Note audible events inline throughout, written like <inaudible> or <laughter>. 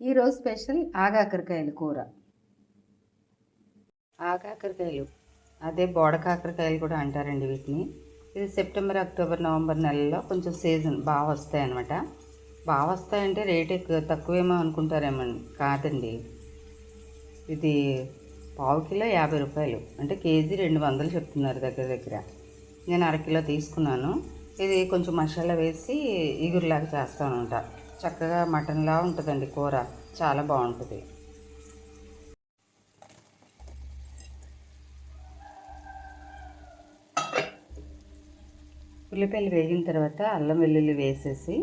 ఈరోజు స్పెషల్ ఆగాకరకాయల కూర. ఆగాకరకాయలు. అదే బోడ కాకరకాయలు కూడా అంటారండి వీటిని. ఇది సెప్టెంబర్ అక్టోబర్ నవంబర్ నెలలో కొంచెం సీజన్ బాగా వస్తాయన్నమాట. బాగా వస్తాయంటే రేట్ ఎక్కువ తక్కువేమో అనుకుంటారేమో కాదండి. ఇది పావు కిలో యాభై రూపాయలు. అంటే కేజీ రెండు వందలు చెప్తున్నారు దగ్గర దగ్గర. నేను అరకిలో తీసుకున్నాను. ఇది కొంచెం మసాలా వేసి ఇగురులాగా చేస్తానంట చక్కగా మటన్లా ఉంటుందండి కూర. చాలా బాగుంటుంది. ఉల్లిపాయలు వేగిన తర్వాత అల్లం వెల్లుల్లి వేసేసి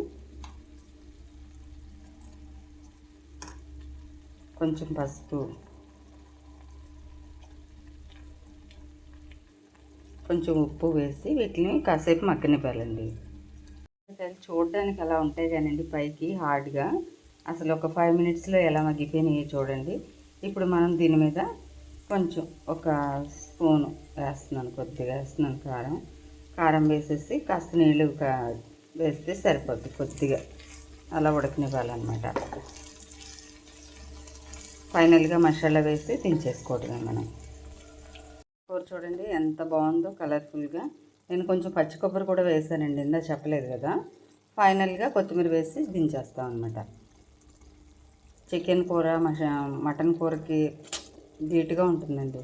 కొంచెం పసుపు కొంచెం ఉప్పు వేసి వీటిని కాసేపు మగ్గనివ్వాలండి. చూడడానికి అలా ఉంటాయి కానండి పైకి హార్డ్గా అసలు ఒక ఫైవ్ మినిట్స్లో ఎలా మగ్గిపోయినాయి చూడండి. ఇప్పుడు మనం దీని మీద కొంచెం ఒక స్పూను వేస్తున్నాను కొద్దిగా వేస్తున్నాను కారం. కారం వేసేసి కాస్త నీళ్ళు కా- వేస్తే సరిపోద్ది కొద్దిగా. అలా ఉడకనివ్వాలన్నమాట. ఫైనల్గా మసాలా వేసి దించేసుకోవటమే మనం. కూర చూడండి ఎంత బాగుందో కలర్ఫుల్గా నేను కొంచెం పచ్చి కొబ్బరి కూడా వేసానండి ఇందా చెప్పలేదు కదా. ఫైనల్గా కొత్తిమీర వేసి దించేస్తాం అనమాట చికెన్ కూర మష మటన్ కూరకి <tsk> ధీటుగా ఉంటుందండి.